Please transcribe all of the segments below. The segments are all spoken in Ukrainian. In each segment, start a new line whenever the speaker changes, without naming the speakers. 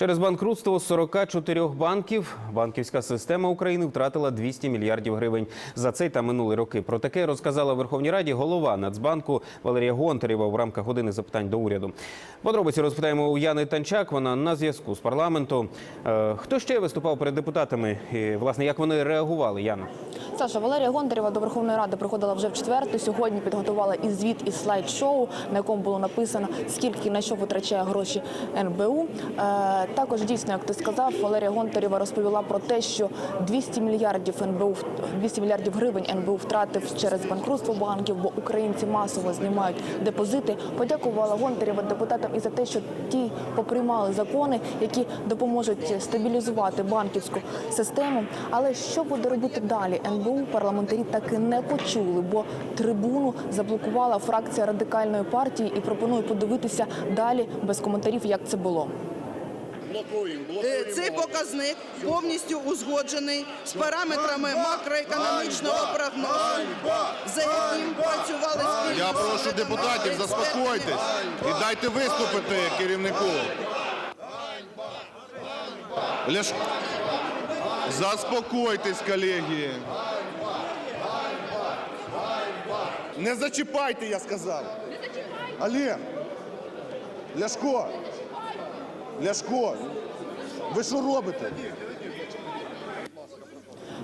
Через банкрутство 44 банків банківська система України втратила 200 мільярдів гривень за цей та минулі роки. Про таке розказала Верховній Раді голова Нацбанку Валерія Гонтарєва в рамках години запитань до уряду. Подробиці розпитаємо у Яни Танчак. Вона на зв'язку з парламентом. Е, Хто ще виступав перед депутатами? І, власне, як вони реагували? Яна?
Саша Валерія Гондарєва до Верховної Ради приходила вже в четверте. Сьогодні підготувала і звіт із слайд-шоу, на якому було написано скільки на що витрачає гроші НБУ. Е, також дійсно, як ти сказав, Валерія Гонтарєва розповіла про те, що 200 мільярдів НБУ 200 мільярдів гривень НБУ втратив через банкрутство банків, бо українці масово знімають депозити. Подякувала Гонтарєва депутатам і за те, що ті поприймали закони, які допоможуть стабілізувати банківську систему. Але що буде робити далі? НБУ парламентарі таки не почули, бо трибуну заблокувала фракція радикальної партії і пропонує подивитися далі без коментарів, як це було.
Е, Цей показник повністю узгоджений з параметрами макроекономічного прогнозу, за яким працювали спільно.
Я прошу депутатів, заспокойтесь і дайте виступити керівнику. Ляш... Заспокойтесь, колеги. Не зачіпайте, я сказав. Олег! Ляшко! Ляшко! Ви що робите?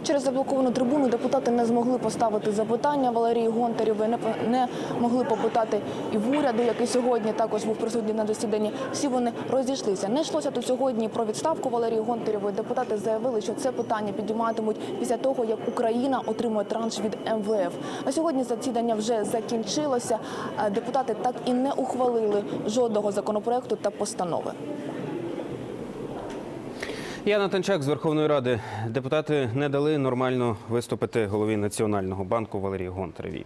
Через заблоковану трибуну депутати не змогли поставити запитання Валерії Гонтарєвої, не, не могли попитати і в уряду, який сьогодні також був присутній на засіданні. Всі вони розійшлися. Не йшлося тут сьогодні про відставку Валерії Гонтарєвої. Депутати заявили, що це питання підійматимуть після того, як Україна отримує транш від МВФ. На сьогодні засідання вже закінчилося. Е, Депутати так і не ухвалили жодного законопроекту та постанови.
Яна Танчак з Верховної Ради. Депутати не дали нормально виступити голові Національного банку Валерії Гонтаревій.